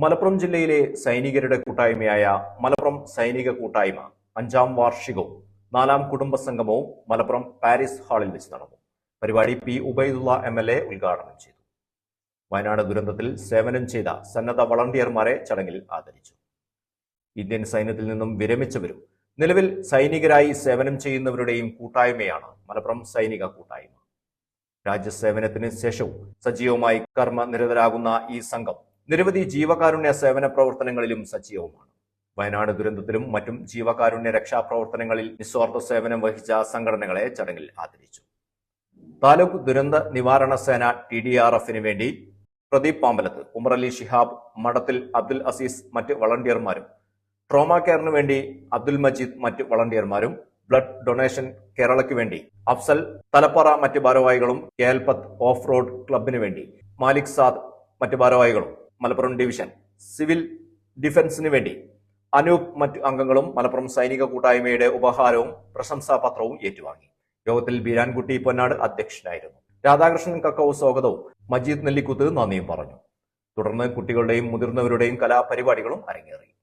മലപ്പുറം ജില്ലയിലെ സൈനികരുടെ കൂട്ടായ്മയായ മലപ്പുറം സൈനിക കൂട്ടായ്മ അഞ്ചാം വാർഷികവും നാലാം കുടുംബ സംഗമവും മലപ്പുറം പാരീസ് ഹാളിൽ വെച്ച് നടന്നു. പരിപാടി P Ubaidulla M L A ഉദ്ഘാടനം ചെയ്തു. വയനാട് ദുരന്തത്തിൽ സേവനം ചെയ്ത സന്നദ്ധ വളണ്ടിയർമാരെ ചടങ്ങിൽ ആദരിച്ചു. ഇന്ത്യൻ സൈന്യത്തിൽ നിന്നും വിരമിച്ചവരും നിലവിൽ സൈനികരായി സേവനം ചെയ്യുന്നവരുടെയും കൂട്ടായ്മയാണ് മലപ്പുറം സൈനിക കൂട്ടായ്മ. രാജ്യസേവനത്തിന് ശേഷവും സജീവമായി കർമ്മനിരതരാകുന്ന ഈ സംഘം നിരവധി ജീവകാരുണ്യ സേവന പ്രവർത്തനങ്ങളിലും സജീവമാണ്. വയനാട് ദുരന്തത്തിലും മറ്റും ജീവകാരുണ്യ രക്ഷാപ്രവർത്തനങ്ങളിൽ നിസ്വാർത്ഥ സേവനം വഹിച്ച സംഘടനകളെ ചടങ്ങിൽ ആദരിച്ചു. താലൂക്ക് ദുരന്ത നിവാരണ സേന ടി ഡി ആർ എഫിന് വേണ്ടി പ്രദീപ് പാമ്പലത്ത് ഉമറലി ഷിഹാബ് മഠത്തിൽ അബ്ദുൽ അസീസ് മറ്റ് വളണ്ടിയർമാരും ട്രോമ കെയറിന് വേണ്ടി അബ്ദുൽ മജീദ് മറ്റ് വളണ്ടിയർമാരും ബ്ലഡ് ഡൊണേഷൻ കേരളയ്ക്ക് വേണ്ടി അഫ്സൽ തലപ്പറ മറ്റ് ഭാരവാഹികളും കേൽപത്ത് ഓഫ് റോഡ് ക്ലബിന് വേണ്ടി മാലിക് സാദ് മറ്റ് ഭാരവാഹികളും മലപ്പുറം ഡിവിഷൻ. സിവിൽ ഡിഫൻസിന് വേണ്ടി അനൂപ് മറ്റ് അംഗങ്ങളും മലപ്പുറം സൈനിക കൂട്ടായ്മയുടെ ഉപഹാരവും പ്രശംസാ പത്രവും ഏറ്റുവാങ്ങി. യോഗത്തിൽ ബീരാൻകുട്ടി പൊന്നാട് അധ്യക്ഷനായിരുന്നു. രാധാകൃഷ്ണൻ കക്കവ് സ്വാഗതവും മജീദ് നെല്ലിക്കുത്ത് നന്ദിയും പറഞ്ഞു. തുടർന്ന് കുട്ടികളുടെയും മുതിർന്നവരുടെയും കലാപരിപാടികളും അരങ്ങേറി.